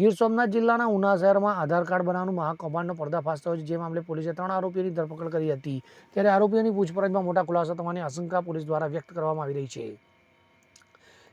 ગીર સોમનાથ જિલ્લાના ઉના શહેરમાં આધાર કાર્ડ બનાવવાનું મહાકૌભાંડનો પર્દાફાશ થયો છે. જે મામલે પોલીસે ત્રણ આરોપીઓની ધરપકડ કરી હતી. ત્યારે આરોપીઓની પૂછપરછમાં મોટા ખુલાસા થવાની આશંકા પોલીસ દ્વારા વ્યક્ત કરવામાં આવી રહી છે.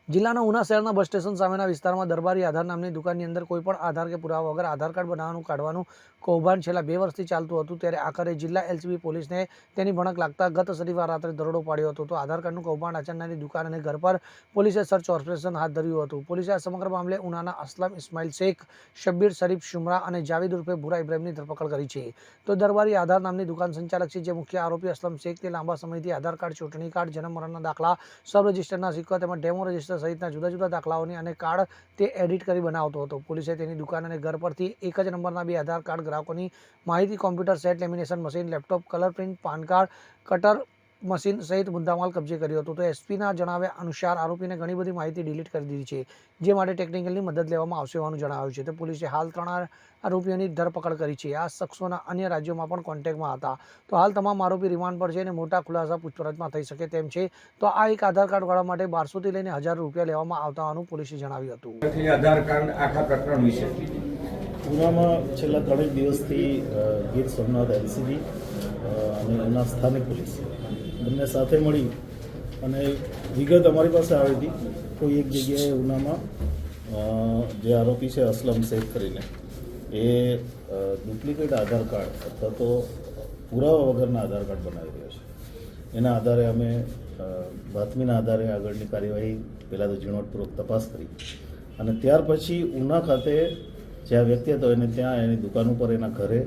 જિલ્લાના ઉના શહેરના બસ સ્ટેશન સામેના વિસ્તારમાં દરબારી આધાર નામની દુકાનની અંદર કોઈ પણ આધાર કે પુરાવા વગર આધાર કાર્ડ બનાવવાનું કાઢવાનું કૌભાંડ છેલ્લા બે વર્ષથી ચાલતું હતું ત્યારે આખરે જિલ્લા એલસીબી પોલીસને તેની ભણક લાગતા ગત શનિવાર રાત્રે દરોડો પાડ્યો હતો. તો આધાર કાર્ડનું કૌભાંડ આચરનારી દુકાન અને ઘર પર પોલીસે સર્ચ ઓપરેશન હાથ ધર્યું હતું. પોલીસે આ સમગ્ર મામલે ઉનાના અસલમ ઇસ્માઇલ શેખ, શબ્બીર શરીફ શુમરા અને જાવેદ ઉર્ફે ભુરા ઇબ્રાહિમની ધરપકડ કરી છે. તો દરબારી આધાર નામની દુકાન સંચાલક છે જે મુખ્ય આરોપી અસલમ શેખ તે લાંબા સમયથી આધાર કાર્ડ, ચૂંટણી કાર્ડ જન્મ મરણના દાખલા, સબ રજિસ્ટરના સિક્કા તેમજ ડેમો રજિસ્ટર સહિતના જુદા જુદા દાખલાઓની અને કાર્ડ તે એડિટ કરી બનાવતો હતો. પોલીસે તેની દુકાન અને ઘર પરથી એક જ નંબરના બે આધાર કાર્ડ ગ્રાહકોની માહિતી, computer, set, lamination machine, laptop, colour print, PAN card, cutter machine સહિત મુદ્દામાલ કબજે કર્યો હતો. તો એસપીના જણાવ્યા અનુસાર આરોપીને ઘણી બધી માહિતી ડિલીટ કરી દીધી છે જે માટે ટેકનિકલની મદદ લેવામાં આવશે હોવાનું જણાવ્યું છે. તો પોલીસે હાલ ત્રણ આરોપીઓની ધરપકડ કરી છે. આ શખ્સોના અન્ય રાજ્યોમાં પણ કોન્ટેક્ટમાં હતા. તો હાલ તમામ આરોપી રિમાન્ડ પર છે અને મોટા ખુલાસા પૂછપરછમાં થઈ શકે તેમ છે. તો આ એક આધાર કાર્ડ વાળા માટે બારસોથી લઈને હજાર રૂપિયા લેવામાં આવતા હોવાનું પોલીસે જણાવ્યું હતું. થી આધાર કાર્ડ આખા પ્રકરણ વિશે. ઉનામાં છેલ્લા ત્રણેક દિવસથી ગીર સોમનાથ એલસીબી અને ઉના સ્થાનિક પોલીસ. બંને સાથે મળી અને વિગત અમારી પાસે આવી હતી. કોઈ એક જગ્યાએ ઉનામાં જે આરોપી છે અસલમ શેખ કરીને, એ ડુપ્લિકેટ આધાર કાર્ડ અથવા તો પુરાવા વગરના આધાર કાર્ડ બનાવી રહ્યો છે. એના આધારે અમે બાતમીના આધારે આગળની કાર્યવાહી પહેલાં તો ઝીણવટપૂર્વક તપાસ કરી. અને ત્યાર પછી ઉના ખાતે જ્યાં વ્યક્તિ હતો એને ત્યાં એની દુકાન ઉપર એના ઘરે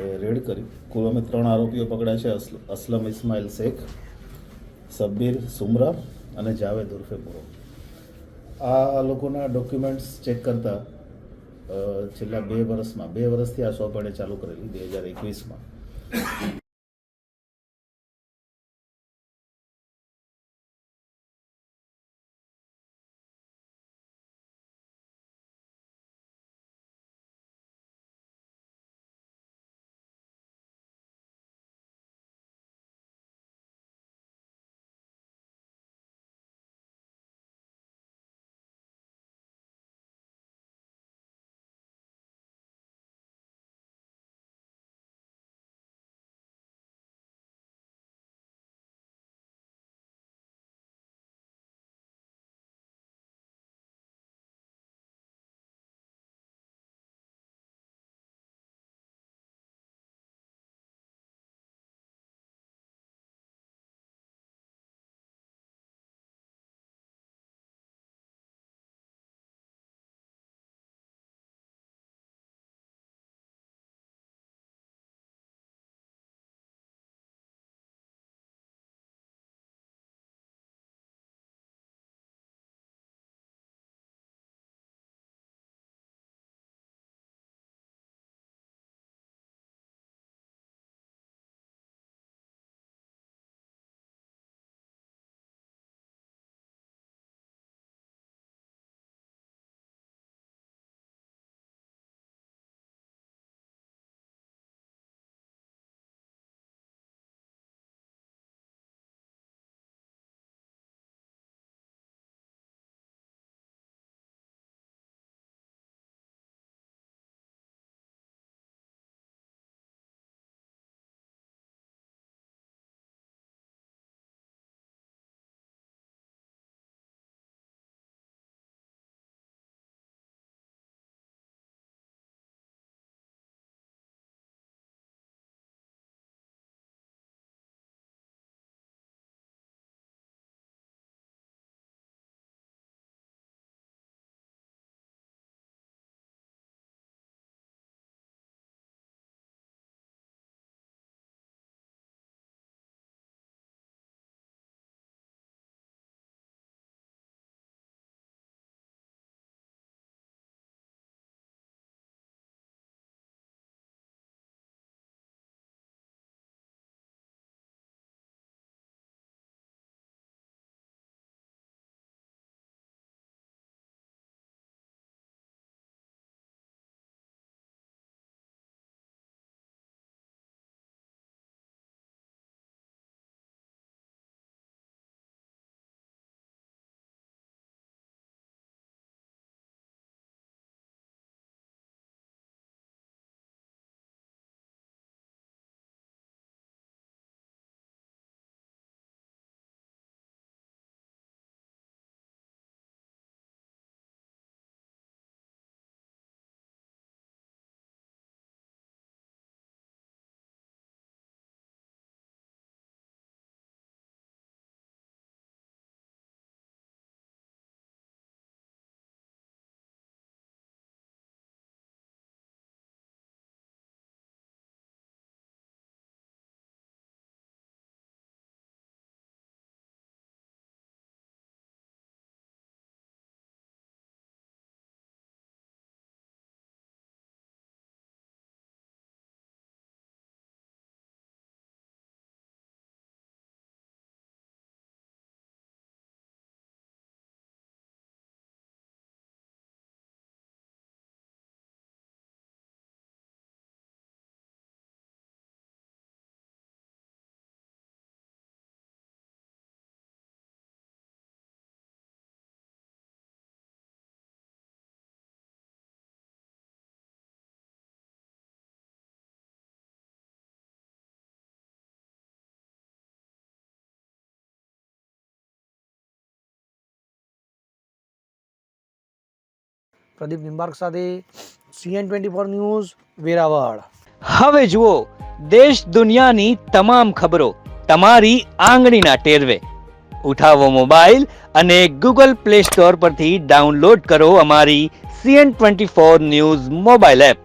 એ રેડ કરી કુલ અમે ત્રણ આરોપીઓ પકડ્યા છે અસલમ ઇસ્માઇલ શેખ, સબ્બીર સુમરા અને જાવેદ ઉર્ફે પુરો. આ લોકોના ડોક્યુમેન્ટ્સ ચેક કરતા છેલ્લા બે વર્ષમાં, બે વર્ષથી આ શોપ ચાલુ કરેલી, બે હજાર એકવીસમાં. પ્રદીપ નિંબાર્ક સાથે CN twenty four news, Veraval. હવે જુઓ, દેશ દુનિયાની તમામ ખબરો તમારી આંગળીના ટેરવે. ઉઠાવો મોબાઈલ અને ગૂગલ પ્લે સ્ટોર પરથી ડાઉનલોડ કરો અમારી CN twenty four news mobile app.